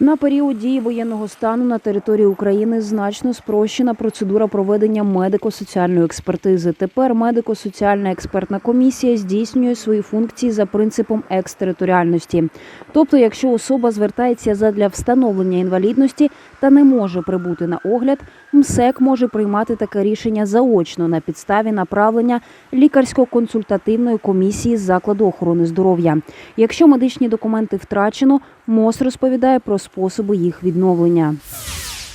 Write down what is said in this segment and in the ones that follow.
На період дії воєнного стану на території України значно спрощена процедура проведення медико-соціальної експертизи. Тепер медико-соціальна експертна комісія здійснює свої функції за принципом екстериторіальності. Тобто, якщо особа звертається задля встановлення інвалідності та не може прибути на огляд, МСЕК може приймати таке рішення заочно на підставі направлення лікарсько-консультативної комісії закладу охорони здоров'я. Якщо медичні документи втрачено, МОЗ розповідає про способи їх відновлення.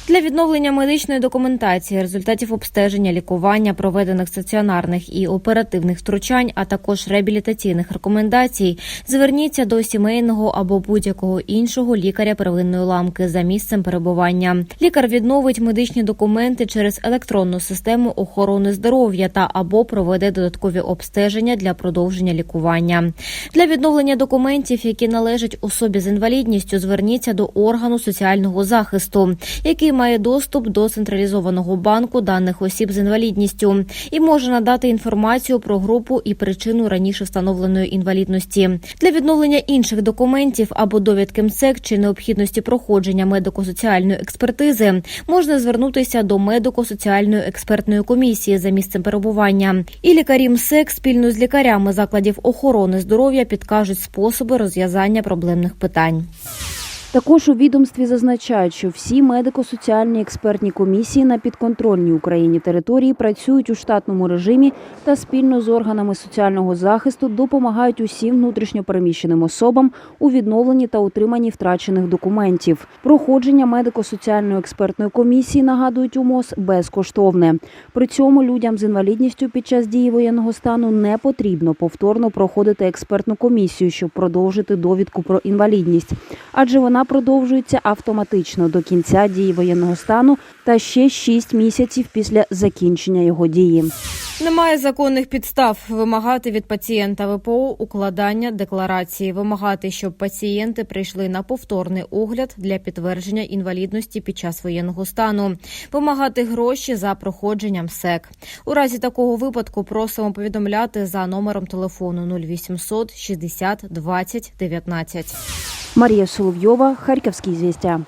Для відновлення медичної документації, результатів обстеження, лікування, проведених стаціонарних і оперативних втручань, а також реабілітаційних рекомендацій, зверніться до сімейного або будь-якого іншого лікаря первинної ламки за місцем перебування. Лікар відновить медичні документи через електронну систему охорони здоров'я та або проведе додаткові обстеження для продовження лікування. Для відновлення документів, які належать особі з інвалідністю, зверніться до органу соціального захисту, який має доступ до централізованого банку даних осіб з інвалідністю і може надати інформацію про групу і причину раніше встановленої інвалідності. Для відновлення інших документів або довідки МСЕК чи необхідності проходження медико-соціальної експертизи можна звернутися до медико-соціальної експертної комісії за місцем перебування. І лікарі МСЕК спільно з лікарями закладів охорони здоров'я підкажуть способи розв'язання проблемних питань. Також у відомстві зазначають, що всі медико-соціальні експертні комісії на підконтрольній Україні території працюють у штатному режимі та спільно з органами соціального захисту допомагають усім внутрішньопереміщеним особам у відновленні та утриманні втрачених документів. Проходження медико-соціальної експертної комісії нагадують у МОЗ безкоштовне. При цьому людям з інвалідністю під час дії воєнного стану не потрібно повторно проходити експертну комісію, щоб продовжити довідку про інвалідність, адже продовжується автоматично до кінця дії воєнного стану та ще 6 місяців після закінчення його дії. Немає законних підстав вимагати від пацієнта ВПО укладання декларації, вимагати, щоб пацієнти прийшли на повторний огляд для підтвердження інвалідності під час воєнного стану, вимагати гроші за проходженням СЕК. У разі такого випадку просимо повідомляти за номером телефону 0800 60 20 19. Марія Соловйова, Харківські звістя.